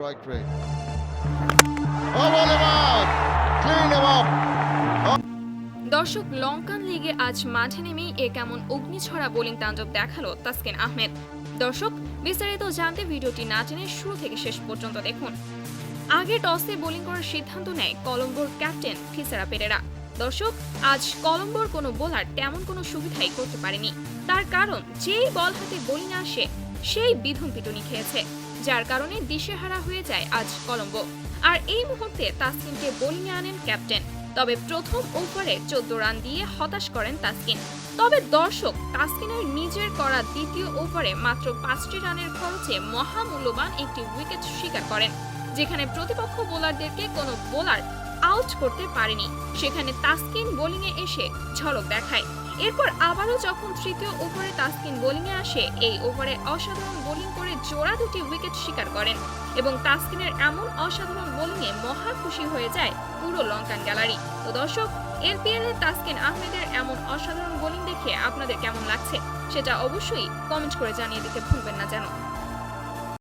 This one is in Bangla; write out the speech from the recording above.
Strike rate. Oh, out! Clean him up! দর্শক লঙ্কান লিগে আজ মাঠে নেমেই এ কেমন অগ্নিছড়া বোলিং তাণ্ডব দেখাল তাসকিন আহমেদ দর্শক বিস্তারিত জানতে ভিডিওটি না টেনে শুরু থেকে শেষ পর্যন্ত দেখুন আগে টসে বোলিং করার সিদ্ধান্ত নেয় কলম্বোর ক্যাপ্টেন থিসারা পেরেরা দর্শক আজ কলম্বোর কোনো বোলার তেমন কোনো সুবিধাই করতে পারেনি তার কারণ যেই বল হাতে বোলিং আসে সেই বিধুম পিটুনি খেয়েছে যার কারণে দিশেহারা হয়ে যায় আজ কলম্বো। আর এই মুহূর্তে তাসকিনকে বোলিংয়ে আনেন ক্যাপ্টেন। তবে প্রথম ওভারে চোদ্দ রান দিয়ে হতাশ করেন তাসকিন। তবে দর্শক, তাসকিনের নিজের করা দ্বিতীয় ওভারে মাত্র পাঁচটি রানের খরচে মহামূল্যবান একটি উইকেট শিকার করেন, যেখানে প্রতিপক্ষ বোলারদেরকে কোনো বোলার আউট করতে পারেনি। সেখানে তাসকিন বোলিংয়ে এসে ঝলক দেখায়। এরপর আবারও যখন তৃতীয় ওভারে তাসকিন বোলিংয়ে আসে, এই ওভারে অসাধারণ বোলিং করে জোড়া দুটি উইকেট শিকার করেন এবং তাসকিনের এমন অসাধারণ বোলিংয়ে মহা খুশি হয়ে যায় পুরো লঙ্কান গ্যালারি। তো দর্শক, এলপিএল এ তাসকিন আহমেদের এমন অসাধারণ বোলিং দেখে আপনাদের কেমন লাগছে? সেটা অবশ্যই কমেন্ট করে জানিয়ে দিতে ভুলবেন না যেন।